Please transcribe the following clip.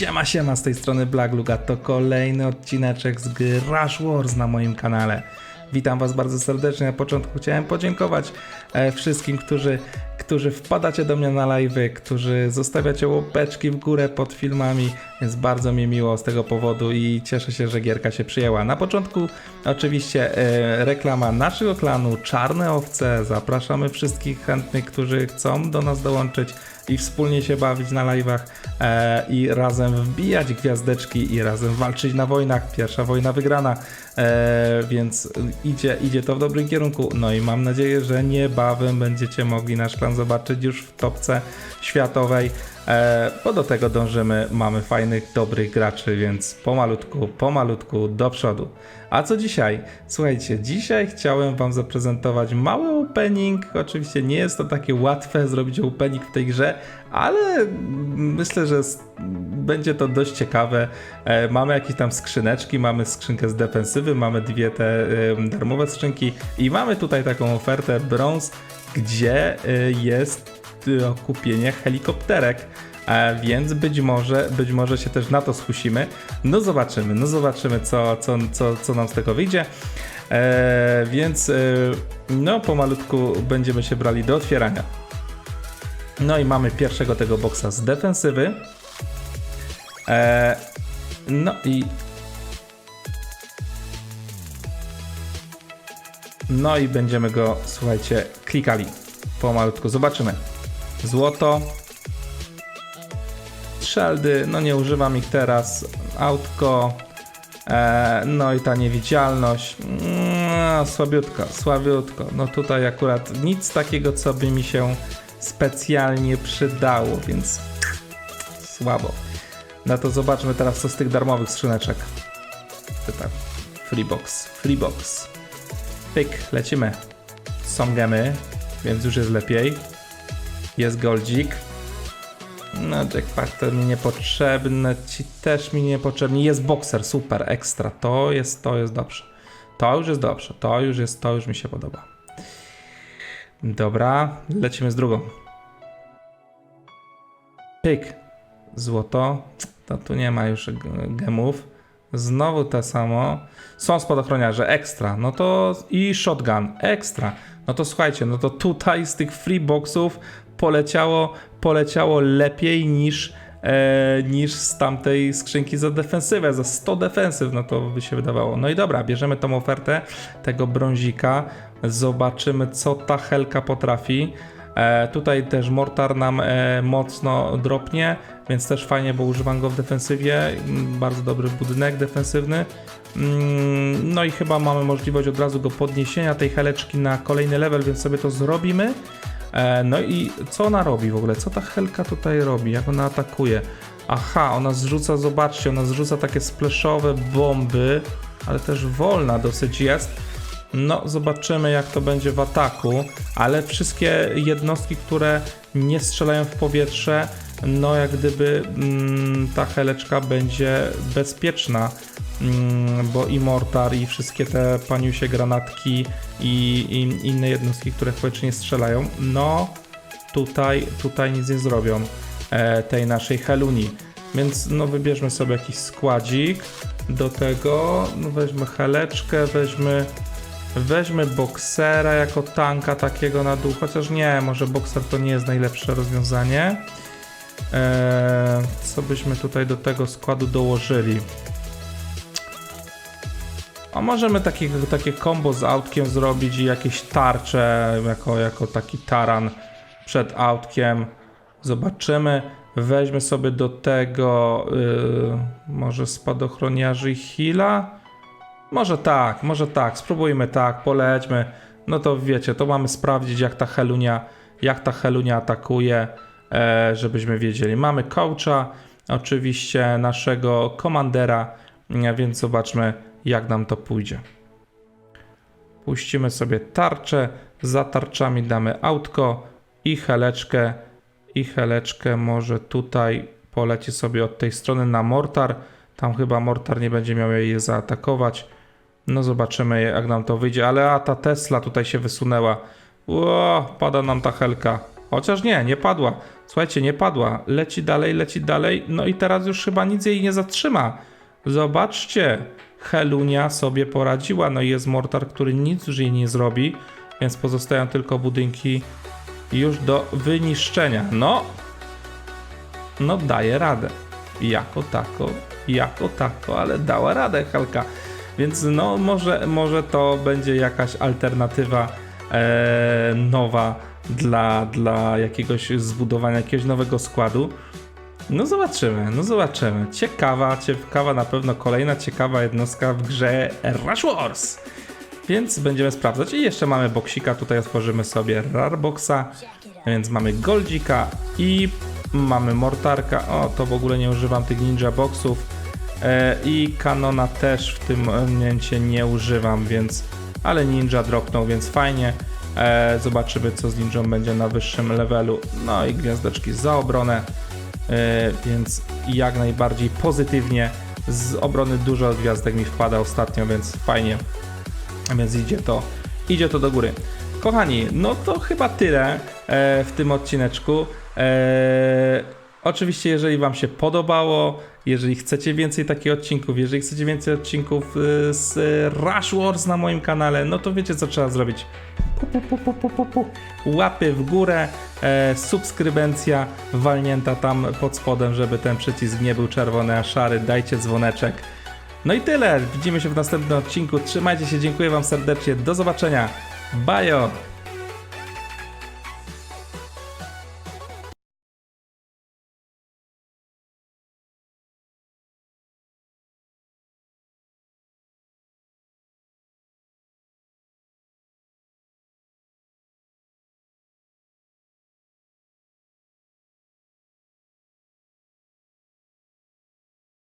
Siema, siema, z tej strony Black Luga. To kolejny odcineczek z gry Rush Wars na moim kanale. Witam Was bardzo serdecznie. Na początku chciałem podziękować e, wszystkim, którzy, którzy wpadacie do mnie na live'y, którzy zostawiacie łopeczki w górę pod filmami. Jest bardzo mi miło z tego powodu i cieszę się, że gierka się przyjęła. Na początku oczywiście e, reklama naszego klanu Czarne Owce. Zapraszamy wszystkich chętnych, którzy chcą do nas dołączyć i wspólnie się bawić na live'ach e, i razem wbijać gwiazdeczki i razem walczyć na wojnach. Pierwsza wojna wygrana, e, więc idzie, idzie to w dobrym kierunku. No i mam nadzieję, że niebawem będziecie mogli nasz klan zobaczyć już w topce światowej, bo do tego dążymy. Mamy fajnych, dobrych graczy, więc pomalutku, pomalutku do przodu. A co dzisiaj? Słuchajcie, dzisiaj chciałem Wam zaprezentować mały opening. Oczywiście nie jest to takie łatwe zrobić opening w tej grze, ale myślę, że będzie to dość ciekawe. E, mamy jakieś tam skrzyneczki, mamy skrzynkę z defensywy, mamy dwie te e, darmowe skrzynki i mamy tutaj taką ofertę brąz, gdzie e, jest do kupienia helikopterek. E, więc być może, być może się też na to skusimy. No zobaczymy, no zobaczymy, co, co, co, co nam z tego wyjdzie. E, więc e, no pomalutku będziemy się brali do otwierania. No i mamy pierwszego tego boksa z defensywy. E, no i. No i będziemy go, słuchajcie, klikali. Pomalutku zobaczymy. Złoto. Strzeldy, no nie używam ich teraz. Autko. E, no i ta niewidzialność. Mm, słabiutko, słabiutko. No tutaj akurat nic takiego, co by mi się specjalnie przydało, więc słabo. No to zobaczmy teraz, co z tych darmowych skrzyneczek. Tutaj. Freebox, freebox. Pyk, lecimy. Są gemy, więc już jest lepiej. Jest goldzik. No, jackpactor mi niepotrzebny, ci też mi niepotrzebni. Jest boxer, super, ekstra. To jest, to jest dobrze. To już jest dobrze. To już jest, to już mi się podoba. Dobra, lecimy z drugą. Pyk. Złoto. To tu nie ma już gemów. Znowu to samo. Są spadochroniarze, ekstra. No to i shotgun, ekstra. No to słuchajcie, no to tutaj z tych free boxów poleciało, poleciało lepiej niż, e, niż z tamtej skrzynki za defensywę, za 100 defensyw, no to by się wydawało. No i dobra, bierzemy tą ofertę tego brązika, zobaczymy co ta helka potrafi. E, tutaj też Mortar nam e, mocno dropnie, więc też fajnie, bo używam go w defensywie. Mm, Bardzo dobry budynek defensywny. Mm, No i chyba mamy możliwość od razu go podniesienia tej heleczki na kolejny level, więc sobie to zrobimy. E, No i co ona robi w ogóle? Co ta helka tutaj robi? Jak ona atakuje? Aha, ona zrzuca, zobaczcie, ona zrzuca takie splashowe bomby, ale też wolna dosyć jest. No, zobaczymy jak to będzie w ataku, ale wszystkie jednostki, które nie strzelają w powietrze, no jak gdyby mm, ta heleczka będzie bezpieczna, mm, bo i mortar, i wszystkie te paniusie granatki i, i inne jednostki, które w powietrze nie strzelają, no tutaj, tutaj nic nie zrobią e, tej naszej heluni. Więc no wybierzmy sobie jakiś składzik do tego, no weźmy heleczkę, weźmy Weźmy boksera jako tanka takiego na dół, chociaż nie, może bokser to nie jest najlepsze rozwiązanie. Eee, co byśmy tutaj do tego składu dołożyli? Możemy takie, takie combo z autkiem zrobić i jakieś tarcze jako, jako taki taran przed autkiem. Zobaczymy. Weźmy sobie do tego yy, może spadochroniarzy i heala. Może tak, może tak, spróbujmy tak, polećmy. No to wiecie, to mamy sprawdzić jak ta Helunia, jak ta Helunia atakuje, e, żebyśmy wiedzieli. Mamy coacha, oczywiście naszego komandera, więc zobaczmy jak nam to pójdzie. Puścimy sobie tarczę, za tarczami damy autko i heleczkę, i heleczkę może tutaj poleci sobie od tej strony na mortar. Tam chyba mortar nie będzie miał jej zaatakować. No zobaczymy jak nam to wyjdzie, ale a ta Tesla tutaj się wysunęła. Ło, pada nam ta helka. Chociaż nie, nie padła. Słuchajcie, nie padła. Leci dalej, leci dalej. No i teraz już chyba nic jej nie zatrzyma. Zobaczcie. Helunia sobie poradziła. No i jest mortar, który nic już jej nie zrobi. Więc pozostają tylko budynki już do wyniszczenia. No, no daje radę. Jako tako, jako tako, ale dała radę Helka. Więc no może, może to będzie jakaś alternatywa e, nowa dla, dla jakiegoś zbudowania jakiegoś nowego składu. No zobaczymy, no zobaczymy. Ciekawa, ciekawa na pewno kolejna ciekawa jednostka w grze Rush Wars. Więc będziemy sprawdzać. I jeszcze mamy boksika, tutaj otworzymy sobie Rarboxa. Więc mamy Goldzika i mamy Mortarka. O, to w ogóle nie używam tych Ninja Boxów. E, I Kanona też w tym momencie nie używam, więc... Ale Ninja dropnął, więc fajnie. E, zobaczymy, co z Ninją będzie na wyższym levelu. No i gwiazdeczki za obronę. E, więc jak najbardziej pozytywnie. Z obrony dużo gwiazdek mi wpada ostatnio, więc fajnie. Więc idzie to, idzie to do góry. Kochani, no to chyba tyle e, w tym odcineczku. Oczywiście, jeżeli Wam się podobało, jeżeli chcecie więcej takich odcinków, jeżeli chcecie więcej odcinków e, z Rush Wars na moim kanale, no to wiecie co trzeba zrobić. Pu, pu, pu, pu, pu. Łapy w górę, e, subskrybencja walnięta tam pod spodem, żeby ten przycisk nie był czerwony, a szary. Dajcie dzwoneczek. No i tyle. Widzimy się w następnym odcinku. Trzymajcie się, dziękuję Wam serdecznie. Do zobaczenia. Bajo!